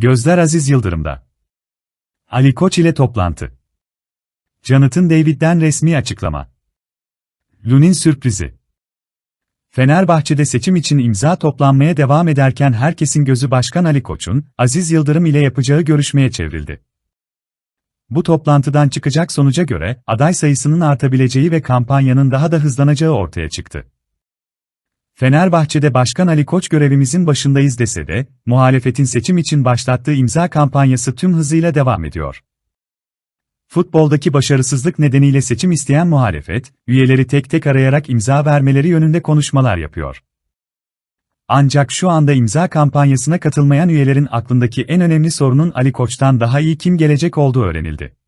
Gözler Aziz Yıldırım'da. Ali Koç ile toplantı. Jonathan David'den resmi açıklama. Lunin sürprizi. Fenerbahçe'de seçim için imza toplanmaya devam ederken herkesin gözü Başkan Ali Koç'un, Aziz Yıldırım ile yapacağı görüşmeye çevrildi. Bu toplantıdan çıkacak sonuca göre, aday sayısının artabileceği ve kampanyanın daha da hızlanacağı ortaya çıktı. Fenerbahçe'de Başkan Ali Koç görevimizin başındayız dese de, muhalefetin seçim için başlattığı imza kampanyası tüm hızıyla devam ediyor. Futboldaki başarısızlık nedeniyle seçim isteyen muhalefet, üyeleri tek tek arayarak imza vermeleri yönünde konuşmalar yapıyor. Ancak şu anda imza kampanyasına katılmayan üyelerin aklındaki en önemli sorunun Ali Koç'tan daha iyi kim gelecek olduğu öğrenildi.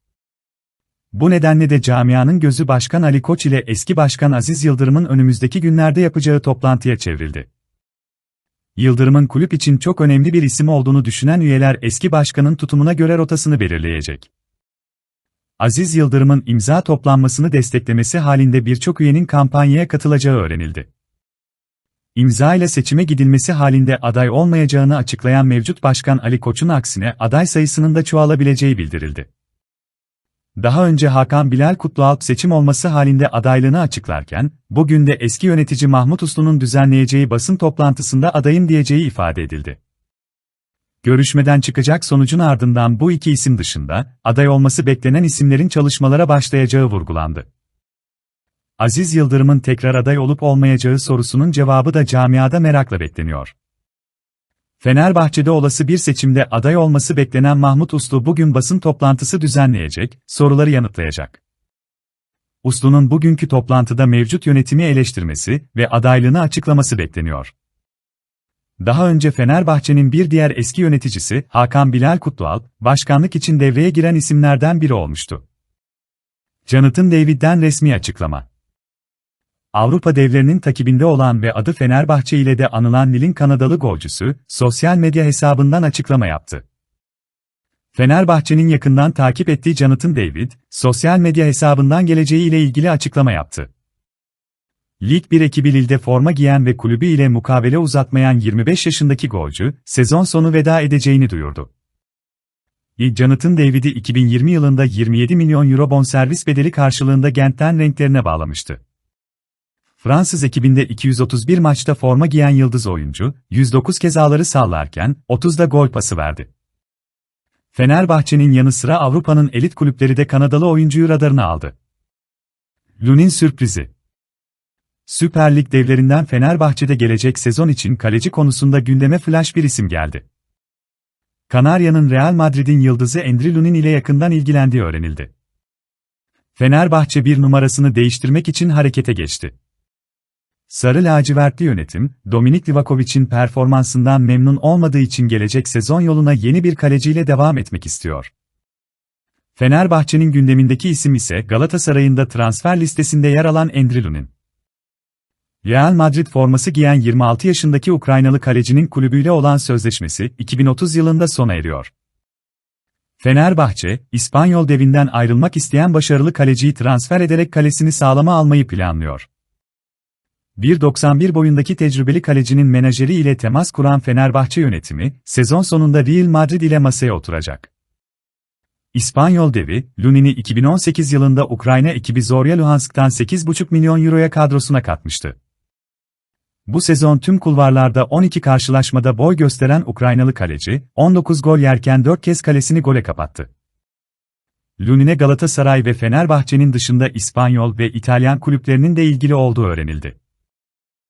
Bu nedenle de camianın gözü Başkan Ali Koç ile eski Başkan Aziz Yıldırım'ın önümüzdeki günlerde yapacağı toplantıya çevrildi. Yıldırım'ın kulüp için çok önemli bir isim olduğunu düşünen üyeler eski başkanın tutumuna göre rotasını belirleyecek. Aziz Yıldırım'ın imza toplanmasını desteklemesi halinde birçok üyenin kampanyaya katılacağı öğrenildi. İmza ile seçime gidilmesi halinde aday olmayacağını açıklayan mevcut başkan Ali Koç'un aksine aday sayısının da çoğalabileceği bildirildi. Daha önce Hakan Bilal Kutlualp seçim olması halinde adaylığını açıklarken, bugün de eski yönetici Mahmut Uslu'nun düzenleyeceği basın toplantısında adayım diyeceği ifade edildi. Görüşmeden çıkacak sonucun ardından bu iki isim dışında, aday olması beklenen isimlerin çalışmalara başlayacağı vurgulandı. Aziz Yıldırım'ın tekrar aday olup olmayacağı sorusunun cevabı da camiada merakla bekleniyor. Fenerbahçe'de olası bir seçimde aday olması beklenen Mahmut Uslu bugün basın toplantısı düzenleyecek, soruları yanıtlayacak. Uslu'nun bugünkü toplantıda mevcut yönetimi eleştirmesi ve adaylığını açıklaması bekleniyor. Daha önce Fenerbahçe'nin bir diğer eski yöneticisi Hakan Bilal Kutlualp, başkanlık için devreye giren isimlerden biri olmuştu. Jonathan David'den resmi açıklama. Avrupa devlerinin takibinde olan ve adı Fenerbahçe ile de anılan Lille'in Kanadalı golcüsü, sosyal medya hesabından açıklama yaptı. Fenerbahçe'nin yakından takip ettiği Jonathan David, sosyal medya hesabından geleceği ile ilgili açıklama yaptı. Lig 1 ekibi Lille'de forma giyen ve kulübü ile mukavele uzatmayan 25 yaşındaki golcü, sezon sonu veda edeceğini duyurdu. Jonathan David'i 2020 yılında 27 milyon euro bonservis bedeli karşılığında Gent'ten renklerine bağlamıştı. Fransız ekibinde 231 maçta forma giyen yıldız oyuncu, 109 kez ağları sallarken, 30'da gol pası verdi. Fenerbahçe'nin yanı sıra Avrupa'nın elit kulüpleri de Kanadalı oyuncuyu radarına aldı. Lunin sürprizi Süper Lig devlerinden Fenerbahçe'de gelecek sezon için kaleci konusunda gündeme flash bir isim geldi. Kanarya'nın Real Madrid'in yıldızı Endri Lunin ile yakından ilgilendiği öğrenildi. Fenerbahçe bir numarasını değiştirmek için harekete geçti. Sarı lacivertli yönetim, Dominik Livakovic'in performansından memnun olmadığı için gelecek sezon yoluna yeni bir kaleciyle devam etmek istiyor. Fenerbahçe'nin gündemindeki isim ise Galatasaray'ın da transfer listesinde yer alan Endrilunin. Real Madrid forması giyen 26 yaşındaki Ukraynalı kalecinin kulübüyle olan sözleşmesi 2030 yılında sona eriyor. Fenerbahçe, İspanyol devinden ayrılmak isteyen başarılı kaleciyi transfer ederek kalesini sağlama almayı planlıyor. 1.91 boyundaki tecrübeli kalecinin menajeri ile temas kuran Fenerbahçe yönetimi, sezon sonunda Real Madrid ile masaya oturacak. İspanyol devi, Lunin'i 2018 yılında Ukrayna ekibi Zorya Luhansk'tan 8,5 milyon euroya kadrosuna katmıştı. Bu sezon tüm kulvarlarda 12 karşılaşmada boy gösteren Ukraynalı kaleci, 19 gol yerken 4 kez kalesini gole kapattı. Lunin'e Galatasaray ve Fenerbahçe'nin dışında İspanyol ve İtalyan kulüplerinin de ilgili olduğu öğrenildi.